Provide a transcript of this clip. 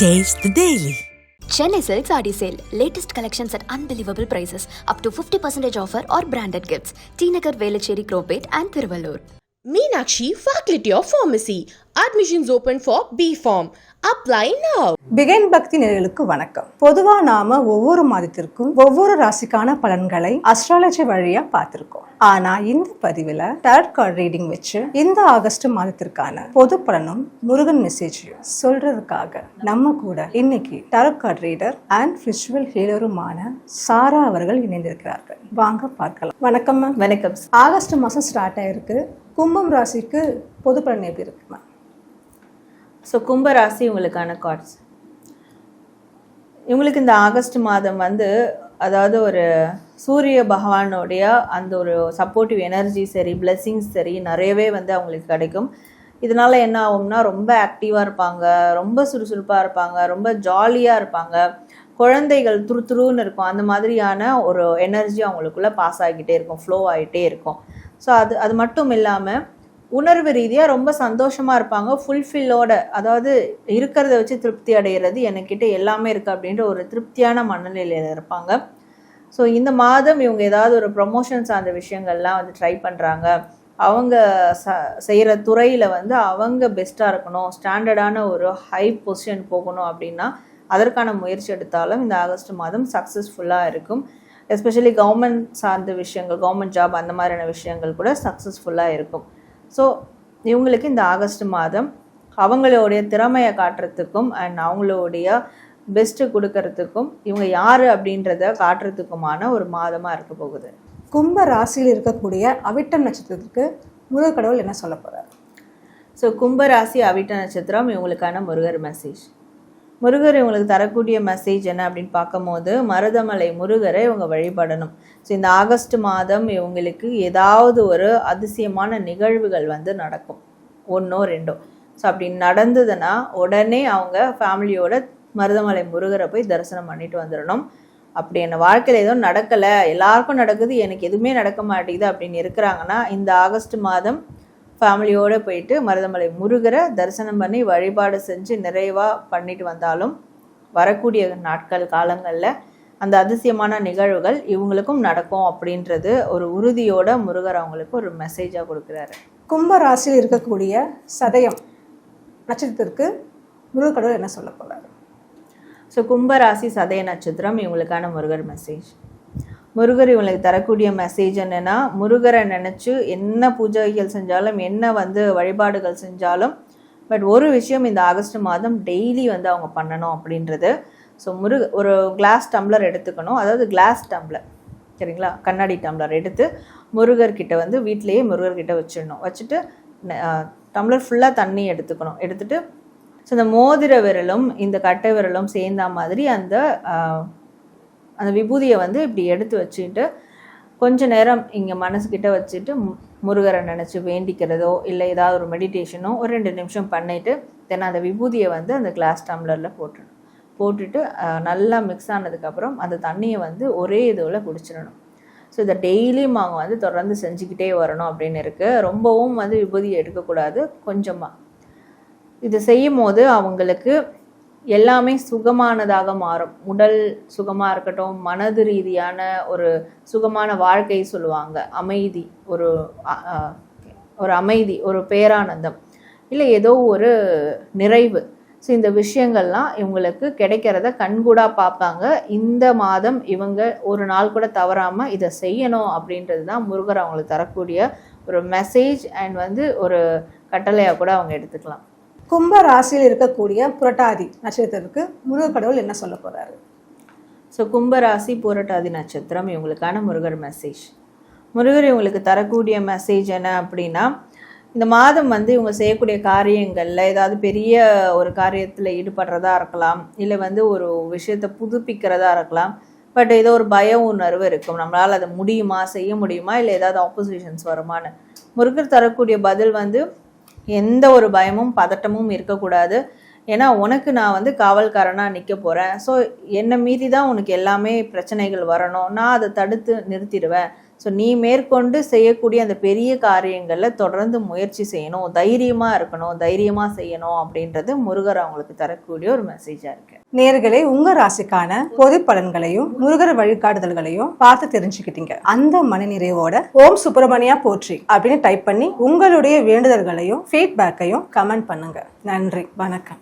Taste the Daily. Chennai Silk Saree Sale. Latest collections at unbelievable prices. Up to 50% offer or branded gifts. T Nagar, Velachery, Cropate and Thiruvallur. Meenakshi Faculty of Pharmacy. Admissions open for B Form. Apply now. பிகைன் பக்தி நேயர்களுக்கு வணக்கம் பொதுவா நாம ஒவ்வொரு மாதத்திற்கும் ஒவ்வொரு ராசிக்கான பலன்களை அஸ்ட்ராலஜி வழியா பார்த்திருக்கோம் ஆனா இந்த பதிவுல டேரட் கார்டு ரீடிங் வச்சு இந்த ஆகஸ்ட் மாதத்திற்கான பொது பலனும் முருகன் மெசேஜையும் சொல்றதுக்காக நம்ம கூட இன்னைக்கு tarot card reader and visual ஹீலருமான Sara அவர்கள் இணைந்திருக்கிறார்கள் வாங்க பார்க்கலாம் வணக்கம் மேம் வணக்கம் ஆகஸ்ட் மாதம் ஸ்டார்ட் ஆயிருக்கு கும்பம் ராசிக்கு பொது பலன் எப்படி இருக்கு மேம் ஸோ கும்பராசி உங்களுக்கான கார்ட்ஸ் இவங்களுக்கு இந்த ஆகஸ்ட் மாதம் வந்து அதாவது ஒரு சூரிய பகவானுடைய அந்த ஒரு சப்போர்ட்டிவ் எனர்ஜி சரி பிளெஸ்ஸிங்ஸ் சரி நிறையவே வந்து அவங்களுக்கு கிடைக்கும். இதனால் என்ன ஆகும்னா ரொம்ப ஆக்டிவாக இருப்பாங்க ரொம்ப சுறுசுறுப்பாக இருப்பாங்க ரொம்ப ஜாலியாக இருப்பாங்க. குழந்தைகள் துரு துருன்னு இருக்கும். அந்த மாதிரியான ஒரு எனர்ஜி அவங்களுக்குள்ளே பாஸ் ஆகிக்கிட்டே இருக்கும் ஃப்ளோ ஆகிட்டே இருக்கும். ஸோ அது அது மட்டும் இல்லாமல் உணர்வு ரீதியாக ரொம்ப சந்தோஷமாக இருப்பாங்க. ஃபுல்ஃபில்லோட அதாவது இருக்கிறத வச்சு திருப்தி அடைகிறது என்கிட்ட எல்லாமே இருக்குது அப்படின்ற ஒரு திருப்தியான மனநிலையில் இருப்பாங்க. ஸோ இந்த மாதம் இவங்க ஏதாவது ஒரு ப்ரொமோஷன் சார்ந்த விஷயங்கள்லாம் வந்து ட்ரை பண்ணுறாங்க அவங்க ச செய்கிற துறையில் வந்து அவங்க பெஸ்ட்டாக இருக்கணும். ஸ்டாண்டர்டான ஒரு ஹை பொசிஷன் போகணும் அப்படின்னா அதற்கான முயற்சி எடுத்தாலும் இந்த ஆகஸ்ட் மாதம் சக்ஸஸ்ஃபுல்லாக இருக்கும். எஸ்பெஷலி கவர்மெண்ட் சார்ந்த விஷயங்கள் கவர்மெண்ட் ஜாப் அந்த மாதிரியான விஷயங்கள் கூட சக்ஸஸ்ஃபுல்லாக இருக்கும். ஸோ இவங்களுக்கு இந்த ஆகஸ்ட் மாதம் அவங்களுடைய திறமையை காட்டுறதுக்கும் அண்ட் அவங்களுடைய பெஸ்ட்டு கொடுக்கறதுக்கும் இவங்க யார் அப்படின்றத காட்டுறதுக்குமான ஒரு மாதமாக இருக்க போகுது. கும்ப ராசியில் இருக்கக்கூடிய அவிட்டம் நட்சத்திரத்துக்கு முருகக் கடவுள் என்ன சொல்ல போறார்? ஸோ கும்பராசி அவிட்ட நட்சத்திரம் இவங்களுக்கான முருகர் மெசேஜ் முருகர் இவங்களுக்கு தரக்கூடிய மெசேஜ் என்ன அப்படின்னு பார்க்கும்போது மருதமலை முருகரை இவங்க வழிபடணும். ஸோ இந்த ஆகஸ்ட் மாதம் இவங்களுக்கு ஏதாவது ஒரு அதிசயமான நிகழ்வுகள் வந்து நடக்கும். ஒன்றோ ரெண்டோ. ஸோ அப்படி நடந்ததுன்னா உடனே அவங்க ஃபேமிலியோட மருதமலை முருகரை போய் தரிசனம் பண்ணிட்டு வந்துடணும் அப்படி என்ன வாழ்க்கையில் எதுவும் நடக்கலை எல்லாருக்கும் நடக்குது எனக்கு எதுவுமே நடக்க மாட்டேங்குது அப்படின்னு இருக்கிறாங்கன்னா இந்த ஆகஸ்ட் மாதம் ஃபேமிலியோடு போயிட்டு மருதமலை முருகரை தரிசனம் பண்ணி வழிபாடு செஞ்சு நிறைவாக பண்ணிட்டு வந்தாலும் வரக்கூடிய நாட்கள் காலங்களில் அந்த அதிசயமான நிகழ்வுகள் இவங்களுக்கும் நடக்கும் அப்படின்றது ஒரு உறுதியோட முருகர் அவங்களுக்கு ஒரு மெசேஜாக கொடுக்குறாரு. கும்ப ராசியில் இருக்கக்கூடிய சதயம் நட்சத்திரத்திற்கு முருகக் கடவுள் என்ன சொல்ல போறார்? ஸோ கும்பராசி சதய நட்சத்திரம் இவங்களுக்கான முருகர் மெசேஜ் முருகர் இவங்களுக்கு தரக்கூடிய மெசேஜ் என்னென்னா முருகரை நினச்சி என்ன பூஜைகள் செஞ்சாலும் என்ன வந்து வழிபாடுகள் செஞ்சாலும் பட் ஒரு விஷயம் இந்த ஆகஸ்ட் மாதம் டெய்லி வந்து அவங்க பண்ணணும் அப்படின்றது. ஸோ முருக ஒரு கிளாஸ் டம்ளர் எடுத்துக்கணும். அதாவது கிளாஸ் டம்ளர் சரிங்களா? கண்ணாடி டம்ளர் எடுத்து முருகர்கிட்ட வந்து வீட்டிலேயே முருகர்கிட்ட வச்சிடணும். வச்சுட்டு டம்ளர் ஃபுல்லாக தண்ணி எடுத்துக்கணும். எடுத்துட்டு ஸோ இந்த மோதிர விரலும் இந்த கட்டை விரலும் சேர்ந்த மாதிரி அந்த அந்த விபூதியை வந்து இப்படி எடுத்து வச்சுட்டு கொஞ்ச நேரம் இங்கே மனசுக்கிட்ட வச்சுட்டு முருகரை நினச்சி வேண்டிக்கிறதோ இல்லை ஏதாவது ஒரு மெடிடேஷனோ ஒரு ரெண்டு நிமிஷம் பண்ணிவிட்டு தென் அந்த விபூதியை வந்து அந்த கிளாஸ் டம்ளரில் போட்டுடணும். போட்டுட்டு நல்லா மிக்ஸ் ஆனதுக்கப்புறம் அந்த தண்ணியை வந்து ஒரே இதுவில் குடிச்சிடணும். ஸோ இதை டெய்லியும் அவங்க வந்து தொடர்ந்து செஞ்சுக்கிட்டே வரணும் அப்படின்னு இருக்குது ரொம்பவும் வந்து விபூதியை எடுக்கக்கூடாது. கொஞ்சமாக இதை செய்யும் போது அவங்களுக்கு எல்லாமே சுகமானதாக மாறும். உடல் சுகமாக இருக்கட்டும் மனது ரீதியான ஒரு சுகமான வாழ்க்கை சொல்லுவாங்க. அமைதி ஒரு ஒரு அமைதி ஒரு பேரானந்தம். இல்லை ஏதோ ஒரு நிறைவு. ஸோ இந்த விஷயங்கள்லாம் இவங்களுக்கு கிடைக்கிறத கண்கூடாக பார்ப்பாங்க. இந்த மாதம் இவங்க ஒரு நாள் கூட தவறாமல் இதை செய்யணும் அப்படின்றது தான் முருகர் அவங்களுக்கு தரக்கூடிய ஒரு மெசேஜ் அண்ட் வந்து ஒரு கட்டளையாக கூட அவங்க எடுத்துக்கலாம். கும்ப ராசியில் இருக்கக்கூடிய புரட்டாதி நட்சத்திரத்துக்கு முருகர் கடவுள் என்ன சொல்ல போகிறாரு ஸோ கும்பராசி புரட்டாதி நட்சத்திரம் இவங்களுக்கான முருகர் மெசேஜ் முருகர் இவங்களுக்கு தரக்கூடிய மெசேஜ் என்ன அப்படின்னா இந்த மாதம் வந்து இவங்க செய்யக்கூடிய காரியங்களில் ஏதாவது பெரிய ஒரு காரியத்தில் ஈடுபடுறதா இருக்கலாம் இல்லை வந்து ஒரு விஷயத்தை புதுப்பிக்கிறதா இருக்கலாம் பட் ஏதோ ஒரு பய உணர்வு இருக்கும். நம்மளால் அதை முடியுமா செய்ய முடியுமா இல்லை ஏதாவது ஆப்போசிஷன்ஸ் வருமான்னு. முருகர் தரக்கூடிய பதில் வந்து எந்த ஒரு பயமும் பதட்டமும் இருக்கக்கூடாது. ஏன்னா உனக்கு நான் வந்து காவல்காரனாக நிற்க போகிறேன் ஸோ என்னை மீறி தான் உனக்கு எல்லாமே பிரச்சனைகள் வரணும். நான் அதை தடுத்து நிறுத்திடுவேன். ஸோ நீ மேற்கொண்டு செய்யக்கூடிய அந்த பெரிய காரியங்களில் தொடர்ந்து முயற்சி செய்யணும் தைரியமாக இருக்கணும் தைரியமாக செய்யணும் அப்படின்றது முருகர் அவங்களுக்கு தரக்கூடிய ஒரு மெசேஜாக இருக்கு. நேர்களே உங்க ராசிக்கான பொது பலன்களையும் முருகர் வழிகாட்டுதல்களையும் பார்த்து தெரிஞ்சுக்கிட்டீங்க. அந்த மனநிறைவோட ஓம் சுப்பிரமணியா போற்றி அப்படின்னு டைப் பண்ணி உங்களுடைய வேண்டுதல்களையும் ஃபீட்பேக்கையும் கமெண்ட் பண்ணுங்க. நன்றி வணக்கம்.